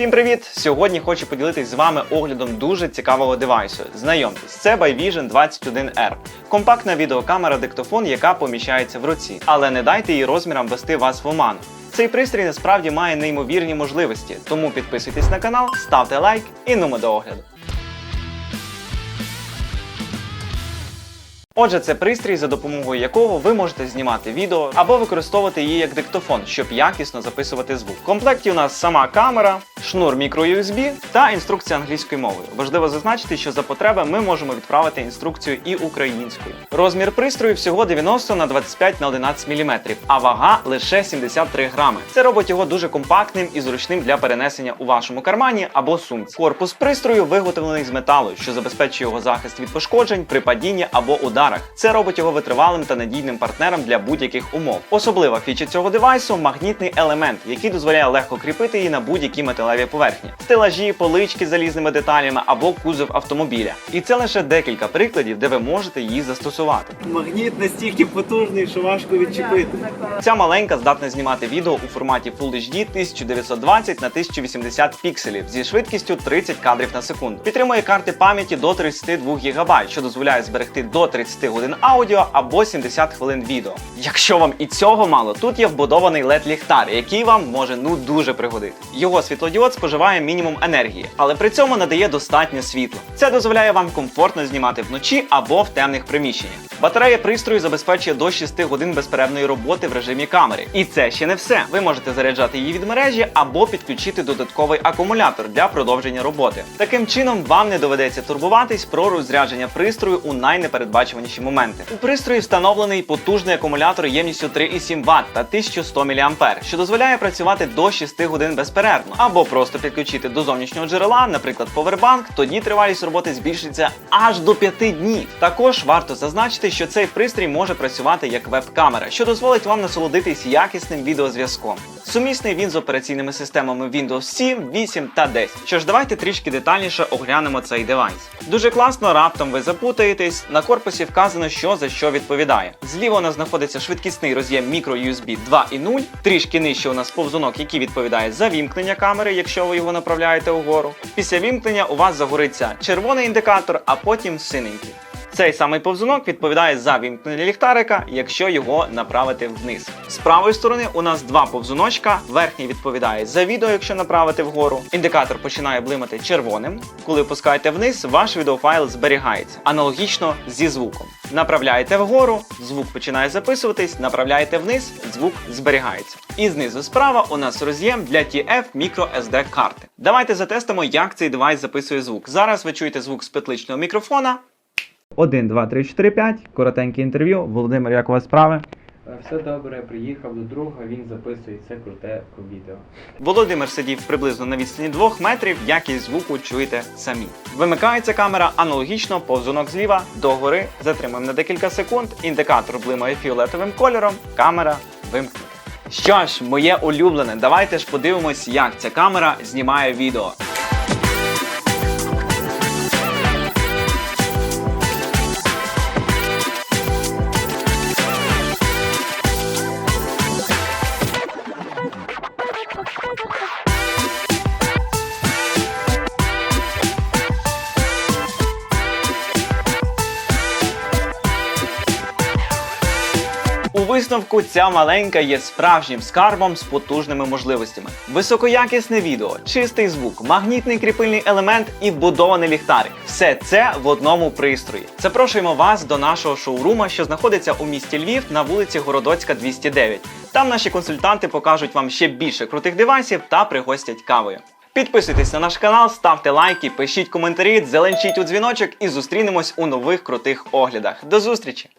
Всім привіт! Сьогодні хочу поділитись з вами оглядом дуже цікавого девайсу. Знайомтесь, це Byvision 21R. Компактна відеокамера диктофон, яка поміщається в руці. Але не дайте її розмірам вести вас в оману. Цей пристрій насправді має неймовірні можливості, тому підписуйтесь на канал, ставте лайк і нумо до огляду. Отже, це пристрій, за допомогою якого ви можете знімати відео або використовувати її як диктофон, щоб якісно записувати звук. В комплекті у нас сама камера, шнур microUSB та інструкція англійською мовою. Важливо зазначити, що за потреби ми можемо відправити інструкцію і українською. Розмір пристрою всього 90 на 25 на 11 мм, а вага лише 73 грами. Це робить його дуже компактним і зручним для перенесення у вашому кармані або сумці. Корпус пристрою виготовлений з металу, що забезпечує його захист від пошкоджень при падінні або ударах. Це робить його витривалим та надійним партнером для будь-яких умов. Особлива фіча цього девайсу магнітний елемент, який дозволяє легко кріпити її на будь-які металеві поверхні, стелажі, полички з залізними деталями або кузов автомобіля. І це лише декілька прикладів, де ви можете її застосувати. Магніт настільки потужний, що важко відчепити. Ця маленька здатна знімати відео у форматі Full HD 1920 на 1080 пікселів зі швидкістю 30 кадрів на секунду. Підтримує карти пам'яті до 32 ГБ, що дозволяє зберегти до 30 годин аудіо або 70 хвилин відео. Якщо вам і цього мало, тут є вбудований led ліхтар, який вам може ну дуже пригодити. Його світлодіод споживає мінімум енергії, але при цьому надає достатньо світла. Це дозволяє вам комфортно знімати вночі або в темних приміщеннях. Батарея пристрою забезпечує до 6 годин безперервної роботи в режимі камери. І це ще не все. Ви можете заряджати її від мережі або підключити додатковий акумулятор для продовження роботи. Таким чином вам не доведеться турбуватись про розрядження пристрою у найнепередбачуваніші моменти. У пристрої встановлений потужний акумулятор ємністю 3,7 Вт та 1100 мА, що дозволяє працювати до 6 годин безперервно, або просто підключити до зовнішнього джерела, наприклад, повербанк. Тоді тривалість роботи збільшиться аж до 5 днів. Також варто зазначити, що цей пристрій може працювати як веб-камера, що дозволить вам насолодитись якісним відеозв'язком. Сумісний він з операційними системами Windows 7, 8 та 10. Що ж, давайте трішки детальніше оглянемо цей девайс. Дуже класно, раптом ви запутаєтесь. На корпусі вказано, що за що відповідає. Зліва у нас знаходиться швидкісний роз'єм microUSB 2.0, трішки нижче у нас повзунок, який відповідає за вімкнення камери, якщо ви його направляєте угору. Після вімкнення у вас загориться червоний індикатор, а потім синенький. Цей самий повзунок відповідає за вімкнення ліхтарика, якщо його направити вниз. З правої сторони у нас два повзуночка. Верхній відповідає за відео, якщо направити вгору. Індикатор починає блимати червоним. Коли опускаєте вниз, ваш відеофайл зберігається. Аналогічно зі звуком. Направляєте вгору, звук починає записуватись, направляєте вниз, звук зберігається. І знизу справа у нас роз'єм для TF microSD карти. Давайте затестимо, як цей девайс записує звук. Зараз ви чуєте звук з петличного мікрофона. 1, 2, 3, 4, 5. Коротеньке інтерв'ю. Володимир, як у вас справи? Е, Все добре, приїхав до друга, він записує це круте відео. Володимир сидів приблизно на відстані 2 метрів, якість звуку чуєте самі. Вимикається камера аналогічно, повзунок зліва догори. Затримуємо на декілька секунд. Індикатор блимає фіолетовим кольором, камера вимкнута. Що ж, моє улюблене, давайте ж подивимось, як ця камера знімає відео. Висновку ця маленька є справжнім скарбом з потужними можливостями. Високоякісне відео, чистий звук, магнітний кріпильний елемент і вбудований ліхтарик. Все це в одному пристрої. Запрошуємо вас до нашого шоурума, що знаходиться у місті Львів на вулиці Городоцька, 209. Там наші консультанти покажуть вам ще більше крутих девайсів та пригостять кавою. Підписуйтесь на наш канал, ставте лайки, пишіть коментарі, зеленчіть у дзвіночок і зустрінемось у нових крутих оглядах. До зустрічі!